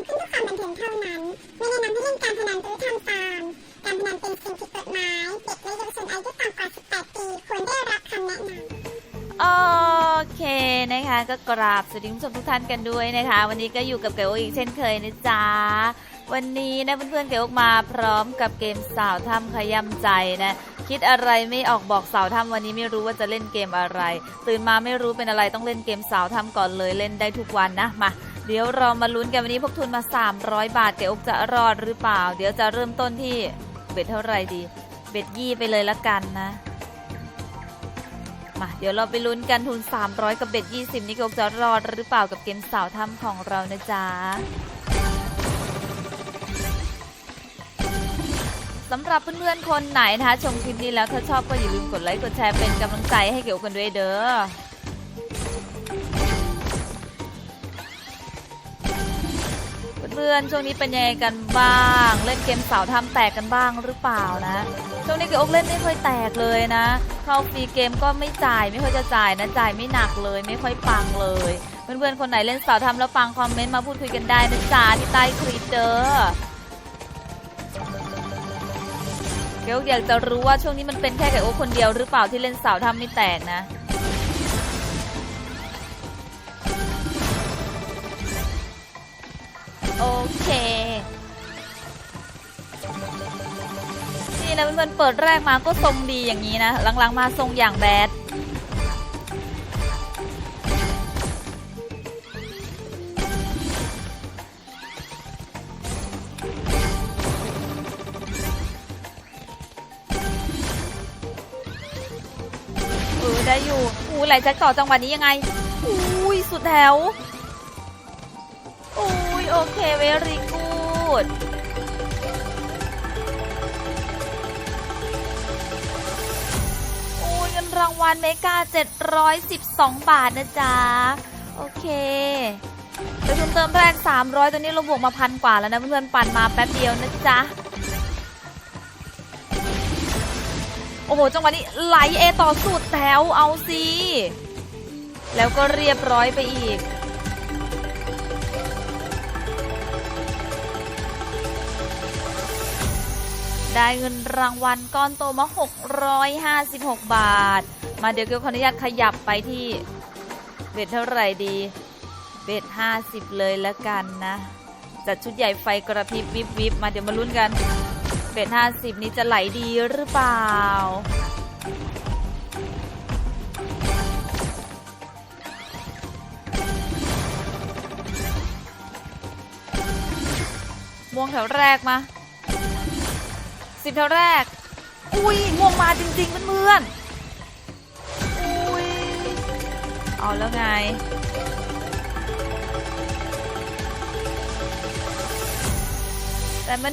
ำขึ้นเพื่อความบันเทิงเท่านั้น ไม่แนะนำให้เล่นการพนันหรือทำตามการพนันเป็นสิ่งผิดกฎหมาย เด็กและเยาวชนอายุต่ำกว่า 18 ปีควรได้รับคำแนะนำโอเคนะคะก็กราบสวัสดีคุณผู้ชมทุกท่านกันด้วยนะคะ วันนี้ก็อยู่กับเก๋โออีกเช่นเคยนะจ๊ะวันนี้นะเพื่อนๆเก๋โอมาพร้อมกับเกมสาวถ้ำขย้ำใจนะคิดอะไรไม่ออกบอกสาวถ้ำวันนี้ไม่รู้ว่าจะเล่นเกมอะไร ตื่นมาไม่รู้เป็นอะไรต้องเล่นเกมสาวถ้ำก่อนเลยเล่นได้ทุกวันนะมา เดี๋ยวเรามาลุ้นกันวันนี้พกทุนมา 300 บาทเก๋อกจะรอดหรือเปล่า เดี๋ยวจะเริ่มต้นที่เบ็ดเท่าไหร่ดี เบ็ดยี่ไปเลยละกันนะมาเดี๋ยวเราไปลุ้นกันทุน 300 กับเบ็ด20 นี่ก็จะรอดหรือเปล่ากับเกมสาวถ้ำของเรานะจ๊ะสำหรับเพื่อนๆคนไหนนะคะชมคลิปนี้แล้วถ้าชอบก็อย่าลืมกดไลค์กดแชร์เป็นกำลังใจให้เกี่ยวกันด้วยเด้อ พื่อนๆ ช่วงนี้เป็นยังไงกันบ้าง เล่นเกมสาวทำแตกกันบ้างหรือเปล่านะ ช่วงนี้เกี่ยวกับเล่นไม่ค่อยแตกเลยนะ เข้าฟรีเกมก็ไม่จ่ายไม่ค่อยจะจ่ายนะจ่ายไม่หนักเลย ไม่ค่อยปังเลย เพื่อนๆ คนไหนเล่นสาวทำแล้วปังคอมเมนต์มาพูดคุยกันได้นะจ๊ะที่ใต้คลิปเด้อเดี๋ยวอยากจะรู้ว่าช่วงนี้มันเป็นแค่ไก่โอคนเดียวหรือเปล่าที่เล่นสาวทำไม่แตกนะ เค นี่นะเพื่อนๆเปิดแรกมาก็ทรงดีอย่างนี้นะ หลังๆมาทรงอย่างแบดเออได้อยู่อู้ไหลแจ็คต่อจังหวะนี้ยังไง อุ้ย สุดแถวอุ้ โอเคเวรีกูดอุ้ยเงินรางวัลเมกา 712 บาทนะจ๊ะ โอเคไปทุนเติมแรก300 ตอนนี้เราบวกมาพันกว่าแล้วนะเพื่อนๆปั่นมาแป๊บเดียวนะจ๊ะ โอ้โห จังหวะนี้ไหลเอต่อสุดแถวเอาสิ แล้วก็เรียบร้อยไปอีก ได้เงินรางวัลก้อนโตมา 656 บาท มาเดี๋ยวเกียวขออนุญาตขยับไปที่เบ็ดเท่าไหร่ดี เบ็ด 50 เลยแล้วกันนะ จัดชุดใหญ่ไฟกระพริบวิบวิบมาเดี๋ยวมาลุ้นกัน เบ็ด 50 นี้จะไหลดีหรือเปล่า ม่วงแถวแรกมา สิบแถวแรก อุ้ยม่วงมาจริงๆเพื่อนๆอุ้ยเอาแล้วไง แต่มา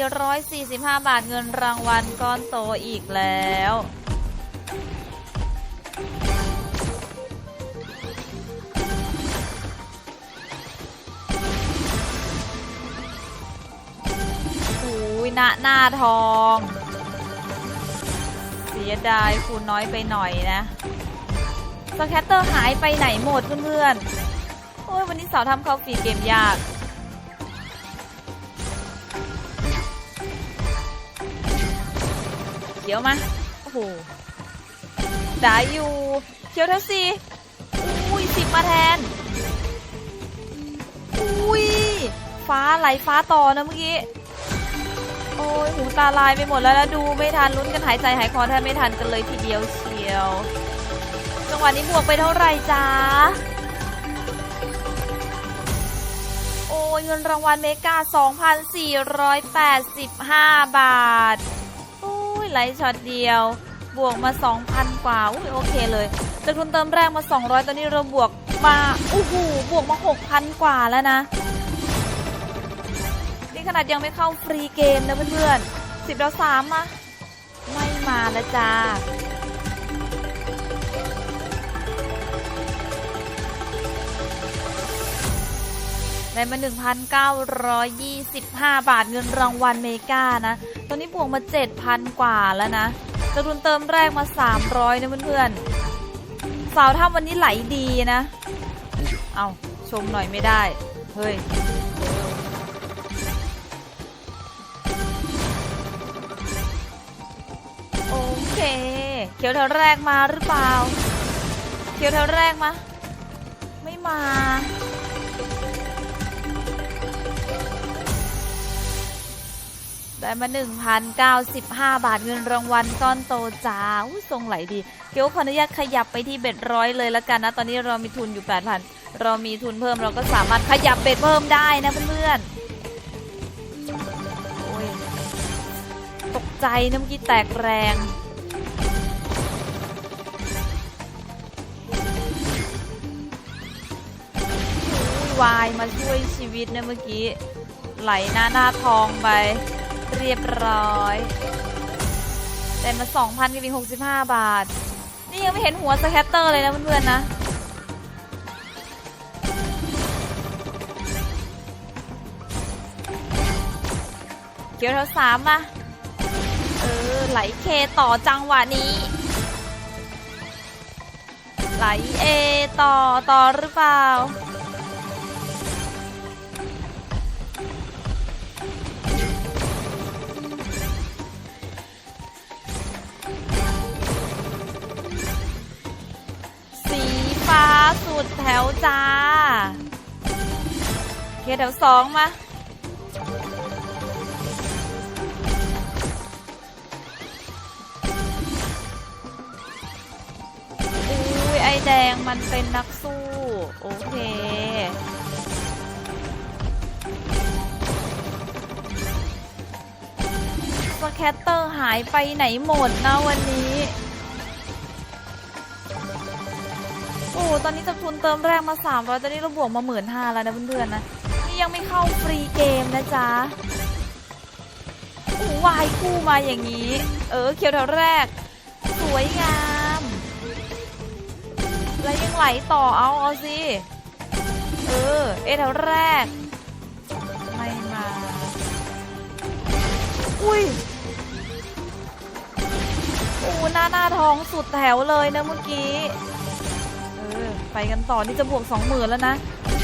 1,445 บาทเงินรางวัลก้อนโตอีกแล้ว น้าหน้าทองเสียดายคูณน้อยไปหน่อยนะสแคตเตอร์หายไปไหนหมดเพื่อนๆโอ้ยวันนี้สาวทำเขาฟีเกมยากเดี๋ยวมาโอ้โหได้อยู่เคียวเทสซีอุ้ยสิบมาแทนอุ้ยฟ้าไหลฟ้าต่อนะเมื่อกี้ โอ้ยหูตาลายไปหมดแล้วแล้วดูไม่ทันลุ้นกันหายใจหายคอแทบไม่ทันกันเลยทีเดียวเชียว จังหวะนี้บวกไปเท่าไหร่จ้าโอ้ยเงินรางวัลเมกา 2,485 บาท โอ้ยไหลช็อตเดียว บวกมา 2,000 กว่า อุ้ยโอเคเลย จากทุนเติมแรกมา 200 ตอนนี้เราบวกมาโอ้โหบวกมา 6,000 กว่าแล้วนะ ขนาดยังไม่เข้าฟรีเกมนะเพื่อนๆสิบดาวสามมาไม่มาแล้วจ้าได้มา 1,925 บาทเงินรางวัลเมกานะ ตอนนี้บวกมา 7,000 กว่าแล้วนะจำนวนเติมแรกมา 300 นะเพื่อนๆสาวถ้ำวันนี้ไหลดีนะ เอาชมหน่อยไม่ได้ เฮ้ย เขียวแถวแรกมาหรือเปล่า เขียวแถวแรกมา ไม่มา ได้มา 1,095 บาทเงินรางวัลก้อนโตจ้าอุ้ยทรงไหลดี เกียวขออนุญาตขยับไปที่เบ็ดร้อยเลยละกันนะ ตอนนี้เรามีทุนอยู่ 8,000 เรามีทุนเพิ่มเราก็สามารถขยับเบ็ดเพิ่มได้นะเพื่อนๆโอ้ยตกใจนะเมื่อกี้แตกแรง วายมาช่วยชีวิตนะเมื่อกี้ ไหลหน้าหน้าทองไป เรียบร้อยได้มา 2,000กับอีก65 บาท นี่ยังไม่เห็นหัวสแคตเตอร์เลยนะเพื่อนๆนะเกียวแถวสามมา เออ ไหลเคต่อจังหวะนี้ ไหลเอต่อต่อหรือเปล่า จ้าเคแถวสองมา อุ้ยไอแดงมันเป็นนักสู้ โอเคสแคตเตอร์หายไปไหนหมดนะวันนี้ ตอนนี้จากทุนเติมแรกมา 300 ตอนนี้เราบวกมา1 5ื่นห้าแล้วนะเพื่อนๆนะ นี่ยังไม่เข้าฟรีเกมนะจ๊ะโอ้วายคู่มาอย่างนี้ เออเขียวแถวแรก สวยงาม แล้วยังไหลต่อเอาเอาสิ เออ เอแถวแรก ไม่มา อุ้ยโอ้หน้าหน้าท้องสุดแถวเลยนะเมื่อกี้ ไปกันต่อนี่จะบวกสองหมื่นแล้วนะ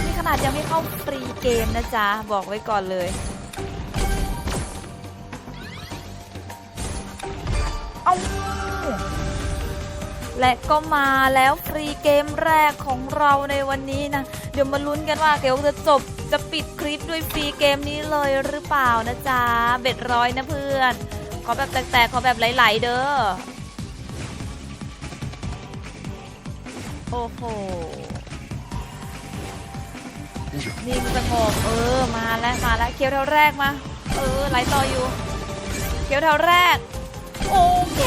นี่ขนาดยังไม่เข้าฟรีเกมนะจ๊ะ บอกไว้ก่อนเลยเอาและก็มาแล้วฟรีเกมแรกของเราในวันนี้นะ เดี๋ยวมาลุ้นกันว่าเกลจะจบจะปิดคลิปด้วยฟรีเกมนี้เลยหรือเปล่านะจ๊ะ เบ็ดร้อยนะเพื่อน ขอแบบแตกๆ ขอแบบไหลๆเด้อ โอ้โห นี่มันสงบเออ มาแล้ว มาแล้ว เคี้ยวแถวแรกมา เออ ไหลต่ออยู่ เคี้ยวแถวแรก โอเค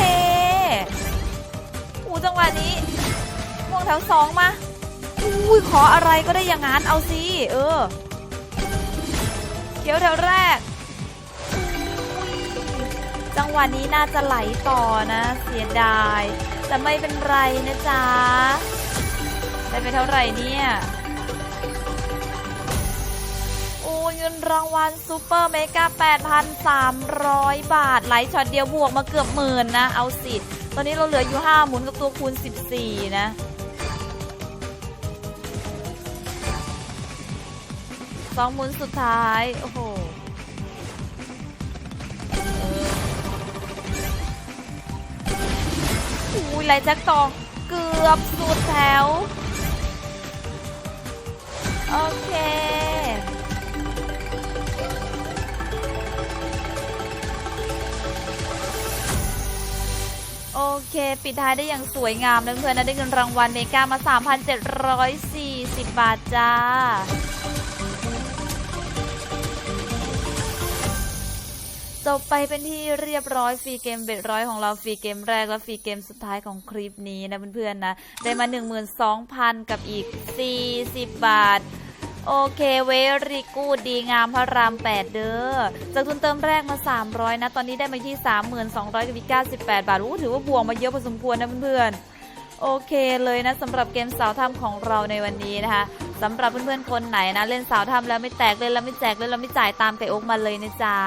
อูจังหวะนี้ม่วงแถวสองมา อุ้ยขออะไรก็ได้อย่างนั้น เอาสิเออ เคี้ยวแถวแรกอุ้ยจังหวะนี้น่าจะไหลต่อนะ เสียดาย แต่ไม่เป็นไรนะจ๊ะ ได้ไปเท่าไหร่เนี่ยโอ้ยเงินรางวัลซูเปอร์เมกา8,300 บาท ไหลช็อตเดียวบวกมาเกือบหมื่นนะ เอาสิตอนนี้เราเหลืออยู่ 5 หมุนกับตัวคูณ 14 นะสองหมุนสุดท้าย โอ้โหอออุ้ยไหลแจ็คตองเกือบสุดแถว โอเคโอเค ปิดท้ายได้อย่างสวยงามเพื่อนนะได้เงินรางวัลเมกามา 3,740 บาทจ้า จบไปเป็นที่เรียบร้อยฟรีเกมเบ็ดร้อยของเราฟรีเกมแรกและฟรีเกมสุดท้ายของคลิปนี้นะเพื่อนๆนะ ได้มา 12,000 กับอีก 40 บาท โอเคเวรีกูดดีงามพระราม 8 เด้อ จากทุนเติมแรกมา 300 นะ ตอนนี้ได้มาที่ 32,298 บาทอู้ถือว่าบวกมาเยอะพอสมควรนะเพื่อนๆ โอเคเลยนะสำหรับเกมสาวถ้ำของเราในวันนี้นะคะสำหรับเพื่อนๆคนไหนนะเล่นสาวถ้ำแล้วไม่แตกเล่นแล้วไม่แจกเล่นแล้วไม่จ่ายตามไก่โอ๊กมาเลยนะจ๊ะ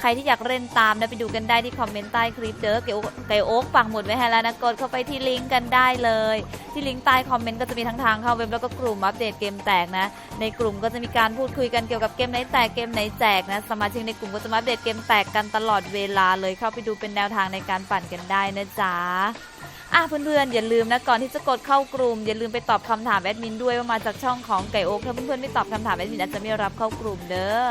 ใครที่อยากเล่นตามนะไปดูกันได้ที่คอมเมนต์ใต้คลิปเด้อไก่โอ๊กไก่โอ๊กปักหมุดไว้ให้แล้วนะกดเข้าไปที่ลิงก์กันได้เลย ที่ลิงก์ใต้คอมเมนต์ก็จะมีทั้งทางเข้าเว็บแล้วก็กลุ่มอัปเดตเกมแตกนะ ในกลุ่มก็จะมีการพูดคุยกันเกี่ยวกับเกมไหนแตกเกมไหนแจกนะสมาชิกในกลุ่มก็จะมาอัปเดตเกมแตกกันตลอดเวลาเลยเข้าไปดูเป็นแนวทางในการปั่นกันได้นะจ๊ะ อะเพื่อนๆอย่าลืมนะก่อนที่จะกดเข้ากลุ่มอย่าลืมไปตอบคำถามแอดมินด้วยว่ามาจากช่องของไก่โอ๊กถ้าเพื่อนๆไม่ตอบคำถามแอดมินอาจจะไม่รับเข้ากลุ่มเด้อ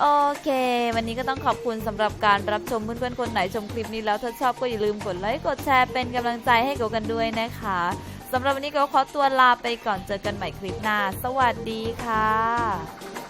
โอเค วันนี้ก็ต้องขอบคุณสำหรับการรับชมเพื่อนๆคนไหนชมคลิปนี้แล้วถ้าชอบก็อย่าลืมกดไลค์กดแชร์เป็นกำลังใจให้กับกันด้วยนะคะสำหรับวันนี้ก็ขอตัวลาไปก่อนเจอกันใหม่คลิปหน้า สวัสดีค่ะ